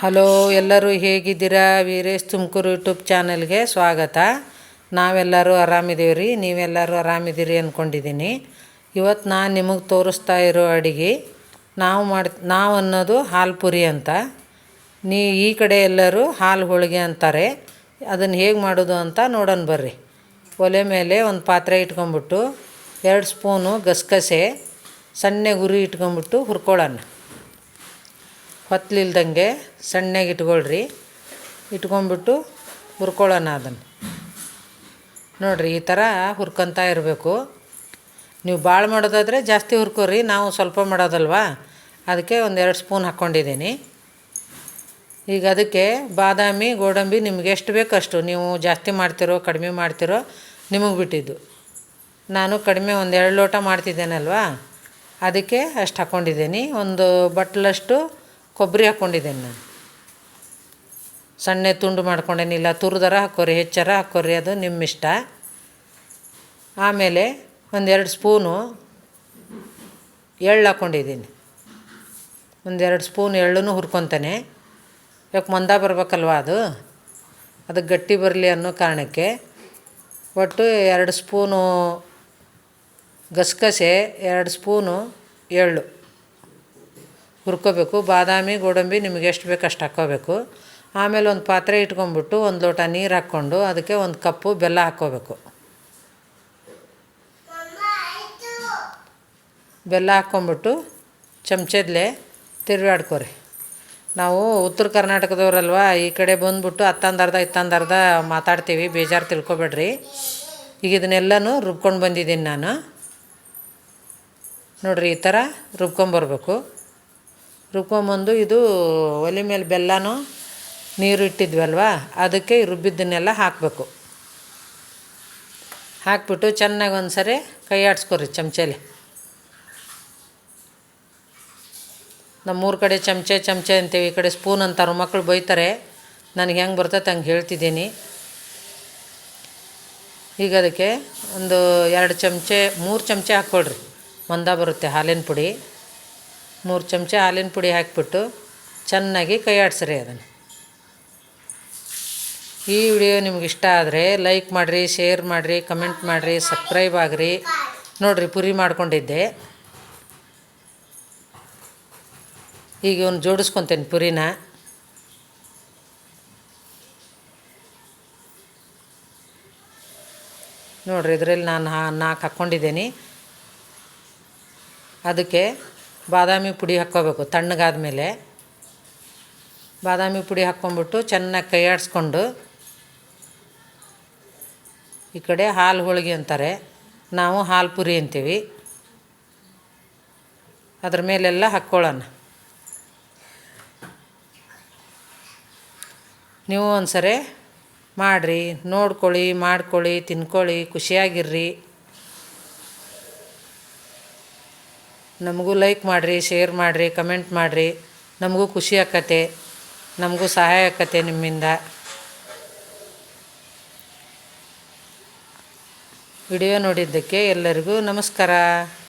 Hello ಎಲ್ಲರೂ ಹೇಗಿದ್ದೀರಾ? Veeresh Tumakuru YouTube ಚಾನಲ್ಗೆ ಸ್ವಾಗತ. ನಾವೆಲ್ಲರೂ ಆರಾಮಿದ್ದೀವಿ ರೀ ನೀವೆಲ್ಲರೂ ಆರಾಮಿದ್ದೀರಿ ಅಂದ್ಕೊಂಡಿದ್ದೀನಿ ಇವತ್ತು ನಾನು ನಿಮಗೆ ತೋರಿಸ್ತಾ ಇರೋ ಅಡುಗೆ ನಾವು ಮಾಡಿ, ನಾವು ಅನ್ನೋದು ಹಾಲು ಪುರಿ ಅಂತ. ನೀ, ಈ ಕಡೆ ಎಲ್ಲರೂ ಹಾಲು ಹೋಳಿಗೆ ಅಂತಾರೆ. ಅದನ್ನು ಹೇಗೆ ಮಾಡೋದು ಅಂತ ನೋಡೋಣ ಬರ್ರಿ. ಒಲೆ ಮೇಲೆ ಒಂದು ಪಾತ್ರೆ ಇಟ್ಕೊಂಬಿಟ್ಟು, ಎರಡು ಸ್ಪೂನು ಗಸಗಸೆ, ಸಣ್ಣ ಗುರಿ ಇಟ್ಕೊಂಬಿಟ್ಟು ಹುರ್ಕೊಳ್ಳೋಣ. ಹೊತ್ಲಿಲ್ದಂಗೆ ಸಣ್ಣಗೆ ಇಟ್ಕೊಳ್ರಿ. ಇಟ್ಕೊಂಬಿಟ್ಟು ಹುರ್ಕೊಳ್ಳೋಣ ಅದನ್ನು. ನೋಡಿರಿ, ಈ ಥರ ಹುರ್ಕೊತಾ ಇರಬೇಕು. ನೀವು ಭಾಳ ಮಾಡೋದಾದರೆ ಜಾಸ್ತಿ ಹುರ್ಕೋರಿ, ನಾವು ಸ್ವಲ್ಪ ಮಾಡೋದಲ್ವಾ? ಅದಕ್ಕೆ ಒಂದೆರಡು ಸ್ಪೂನ್ ಹಾಕ್ಕೊಂಡಿದ್ದೀನಿ. ಈಗ ಅದಕ್ಕೆ ಬಾದಾಮಿ, ಗೋಡಂಬಿ ನಿಮ್ಗೆ ಎಷ್ಟು ಬೇಕು ಅಷ್ಟು. ನೀವು ಜಾಸ್ತಿ ಮಾಡ್ತಿರೋ, ಕಡಿಮೆ ಮಾಡ್ತಿರೋ ನಿಮಗೆ ಬಿಟ್ಟಿದ್ದು. ನಾನು ಕಡಿಮೆ ಒಂದು ಎರಡು ಲೋಟ ಮಾಡ್ತಿದ್ದೇನಲ್ವಾ? ಅದಕ್ಕೆ ಅಷ್ಟು ಹಾಕ್ಕೊಂಡಿದ್ದೀನಿ. ಒಂದು ಬಟ್ಲಷ್ಟು ಕೊಬ್ಬರಿ ಹಾಕ್ಕೊಂಡಿದ್ದೇನೆ ನಾನು. ಸಣ್ಣ ತುಂಡು ಮಾಡ್ಕೊಂಡೇನಿಲ್ಲ ತುರಿದಾರ ಹಾಕೋರಿ ಹೆಚ್ಚರ ಹಾಕ್ಕೋರಿ, ಅದು ನಿಮ್ಮ ಇಷ್ಟ. ಆಮೇಲೆ ಒಂದೆರಡು ಸ್ಪೂನು ಎಳ್ಳು ಹಾಕ್ಕೊಂಡಿದ್ದೀನಿ ಒಂದೆರಡು ಸ್ಪೂನ್ ಎಳ್ಳನ್ನು ಹುರ್ಕೊತಾನೆ. ಯಾಕೆ ಮಂದ ಬರ್ಬೇಕಲ್ವ ಅದು? ಅದು ಗಟ್ಟಿ ಬರಲಿ ಅನ್ನೋ ಕಾರಣಕ್ಕೆ ಒಟ್ಟು ಎರಡು ಸ್ಪೂನು ಗಸಗಸೆ, ಎರಡು ಸ್ಪೂನು ಎಳ್ಳು. ಹುರ್ಕೋಬೇಕು. ಬಾದಾಮಿ, ಗೋಡಂಬಿ ನಿಮಗೆ ಎಷ್ಟು ಬೇಕು ಅಷ್ಟು ಹಾಕ್ಕೋಬೇಕು ಆಮೇಲೆ ಒಂದು ಪಾತ್ರೆ ಇಟ್ಕೊಂಡ್ಬಿಟ್ಟು ಒಂದು ಲೋಟ ನೀರು ಹಾಕ್ಕೊಂಡು ಅದಕ್ಕೆ ಒಂದು ಕಪ್ಪು ಬೆಲ್ಲ ಹಾಕ್ಕೋಬೇಕು ಬೆಲ್ಲ ಹಾಕ್ಕೊಂಬಿಟ್ಟು ಚಮಚದ್ಲೆ ತಿರುಗಾಡ್ಕೋರಿ. ನಾವು ಉತ್ತರ ಕರ್ನಾಟಕದವ್ರಲ್ವ, ಈ ಕಡೆ ಬಂದ್ಬಿಟ್ಟು ಹತ್ತಂದರ್ಧ ಇತ್ತಂದರ್ಧ ಮಾತಾಡ್ತೀವಿ, ಬೇಜಾರು ತಿಳ್ಕೊಬೇಡ್ರಿ. ಈಗ ಇದನ್ನೆಲ್ಲನೂ ರುಬ್ಕೊಂಡು ಬಂದಿದ್ದೀನಿ ನಾನು. ನೋಡಿರಿ ಈ ಥರ ರುಬ್ಕೊಂಬರ್ಬೇಕು ರುಬ್ಕೊಂಬಂದು ಇದು ಒಲೆ ಮೇಲೆ ಬೆಲ್ಲನೂ ನೀರು ಇಟ್ಟಿದ್ವಲ್ವ? ಅದಕ್ಕೆ ರುಬ್ಬಿದ್ದನ್ನೆಲ್ಲ ಹಾಕಬೇಕು. ಹಾಕ್ಬಿಟ್ಟು ಚೆನ್ನಾಗಿ ಒಂದು ಸರಿ ಕೈ ಆಡಿಸ್ಕೊರಿ ನಮ್ಮ ಮೂರು ಕಡೆ ಚಮಚೆ ಚಮಚೆ ಅಂತೀವಿ. ಈ ಕಡೆ ಸ್ಪೂನ್ ಅಂತಾರೆ ಮಕ್ಕಳು ಬೈತಾರೆ. ನನಗೆ ಹೆಂಗೆ ಬರ್ತೈತೆ ಹಂಗೆ ಹೇಳ್ತಿದ್ದೀನಿ. ಈಗ ಅದಕ್ಕೆ ಒಂದು ಎರಡು ಚಮಚೆ, ಮೂರು ಚಮಚೆ ಹಾಕ್ಕೊಳ್ರಿ. ಮಂದ ಬರುತ್ತೆ ಹಾಲಿನ ಪುಡಿ. ಮೂರು ಚಮಚ ಹಾಲಿನ ಪುಡಿ ಹಾಕಿಬಿಟ್ಟು ಚೆನ್ನಾಗಿ ಕೈ ಆಡಿಸ್ರಿ ಅದನ್ನು. ಈ ವಿಡಿಯೋ ನಿಮ್ಗೆ ಇಷ್ಟ ಆದರೆ ಲೈಕ್ ಮಾಡಿರಿ, ಶೇರ್ ಮಾಡಿರಿ, ಕಮೆಂಟ್ ಮಾಡಿರಿ, ಸಬ್ಸ್ಕ್ರೈಬ್ ಆಗಿರಿ. ನೋಡಿರಿ, ಪುರಿ ಮಾಡ್ಕೊಂಡಿದ್ದೆ. ಈಗ ಇವನು ಜೋಡಿಸ್ಕೊತೇನೆ ಪುರಿನ. ನೋಡಿರಿ, ಇದರಲ್ಲಿ ನಾನು ಹಾ ನಾಲ್ಕು ಹಾಕ್ಕೊಂಡಿದ್ದೀನಿ ಅದಕ್ಕೆ ಬಾದಾಮಿ ಪುಡಿ ಹಾಕ್ಕೋಬೇಕು ತಣ್ಣಗಾದ ಮೇಲೆ ಬಾದಾಮಿ ಪುಡಿ ಹಾಕ್ಕೊಂಬಿಟ್ಟು ಚೆನ್ನಾಗಿ ಕೈಯಾಡಿಸ್ಕೊಂಡು ಈ ಕಡೆ ಹಾಲು ಹೋಳಿಗೆ ಅಂತಾರೆ. ನಾವು ಹಾಲು ಪುರಿ ಅಂತೀವಿ. ಅದ್ರ ಮೇಲೆಲ್ಲ ಹಾಕ್ಕೊಳ್ಳೋಣ. ನೀವು ಒಂದು ಸರಿ ಮಾಡಿರಿ, ನೋಡ್ಕೊಳ್ಳಿ, ಮಾಡ್ಕೊಳ್ಳಿ, ತಿನ್ಕೊಳ್ಳಿ, ಖುಷಿಯಾಗಿರ್ರಿ. ನಮಗೂ ಲೈಕ್ ಮಾಡಿರಿ ಶೇರ್ ಮಾಡಿರಿ ಕಮೆಂಟ್ ಮಾಡಿರಿ. ನಮಗೂ ಖುಷಿ ಆಕತೆ ನಮಗೂ ಸಹಾಯ ಆಕತೆ ನಿಮ್ಮಿಂದ. ವಿಡಿಯೋ ನೋಡಿದ್ದಕ್ಕೆ ಎಲ್ಲರಿಗೂ ನಮಸ್ಕಾರ.